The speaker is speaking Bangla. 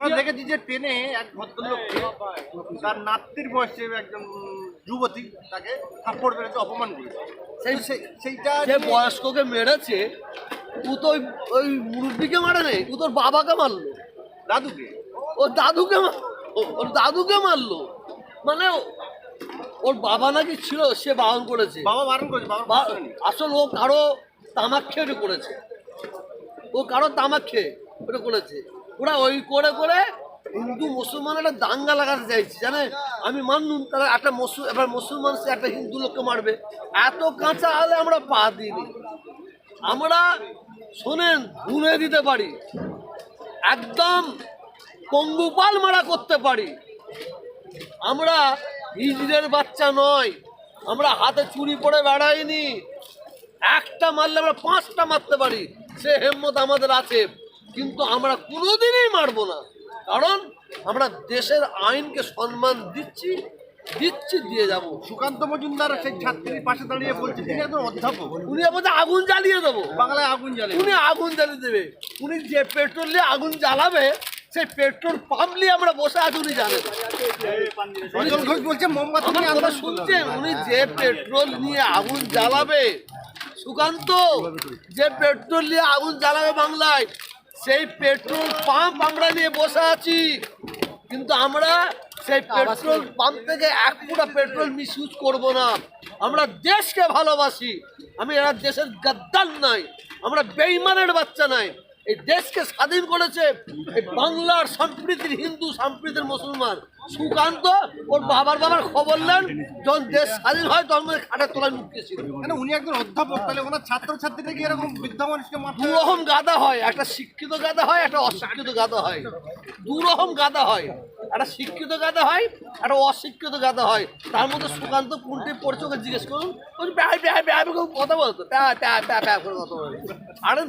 আমরা দেখেছি যে ট্রেনে এক ভদ্রলোককে তার নাতির বয়সে একজন যুবতী তাকে থাপ্পড় মেরেছে অপমান করেছে। সেই সেই- সেইটা যে বয়স্ককে মেরেছে ও তো ওই ওই মুরব্বীকে মারে নেই ও তোর বাবাকে মারলো। দাদুকে? ও দাদুকে ওর দাদুকে মারলো। মানে ওর বাবা নাকি ছিল সে বারণ করেছে। বাবা বারণ করেছে বাবা আসল ও কারও তামাক খেয়ে ওটা করেছে। ও কারও তামাক খেয়ে ওটা করেছে। ওরা ওই করে করে হিন্দু মুসলমান একটা দাঙ্গা লাগাতে চাইছে, জানে? আমি মানলুম তারা একটা মুসল এবার মুসলমান সে একটা হিন্দু লোককে মারবে। এত কাঁচা হলে আমরা পা দিইনি। আমরা, শোনেন গুনে দিতে পারি। একদম পঙ্গুপাল মারা করতে পারি। আমরা হিজড়ের বাচ্চা নয়। আমরা হাতে চুরি পরে বেড়াইনি। একটা মারলে আমরা পাঁচটা মারতে পারি। সে হেম্মত আমাদের আছে। কিন্তু আমরা কোনোদিনই মারবো না। কারণ আমরা দেশের আইনকে সম্মান দিচ্ছি দিচ্ছি দিয়ে যাব। সুকান্ত মজুমদার সেই ছাত্রীর পাশে দাঁড়িয়ে বলছে তিনি একজন অধ্যাপক। উনি বলছে আগুন জ্বালিয়ে দেবো। বাংলায় আগুন জ্বালিয়ে উনি আগুন জ্বালিয়ে দেবে। উনি যে পেট্রোল দিয়ে আগুন জ্বালাবে সেই পেট্রোল পাম্প নিয়ে আমরা বসে আছি উনি জানেন। অঞ্চল ঘোষ বলছে মোমবাতি আমার নিয়ে শুনছেন? উনি যে পেট্রোল নিয়ে আগুন জ্বালাবে সুকান্ত যে পেট্রোল নিয়ে আগুন জ্বালাবে বাংলায় সেই পেট্রোল পাম্প আমরা নিয়ে বসে আছি। কিন্তু আমরা সেই পেট্রোল পাম্প থেকে এক পুরা পেট্রোল মিস ইউজ করব না। আমরা দেশকে ভালোবাসি। আমি এরা দেশের গাদ্দার নাই। আমরা বেইমানের বাচ্চা নাই। এই দেশকে স্বাধীন করেছে এই বাংলার সম্প্রীতির হিন্দু সম্প্রীতির মুসলমান। সুকান্ত ওর বাবার বাবার খবর নেন যখন দেশ স্বাধীন হয় তখন খাটের খাটের মুক্তি ছিল মানে উনি একজন অধ্যাপক তাহলে ওনার ছাত্র ছাত্রীরা কি এরকম বৃদ্ধ মানুষকে দুরকম দু রকম গাদা হয় একটা শিক্ষিত গাদা হয় একটা অশিক্ষিত গাদা হয়। দু রকম গাদা হয়। একটা শিক্ষিত গাদা হয় একটা অশিক্ষিত গাদা হয় তার মধ্যে সুকান্ত কোনটি পড়ছে ওকে জিজ্ঞেস করুন ওই কথা বলতো করে কথা বলতো ছাড়েন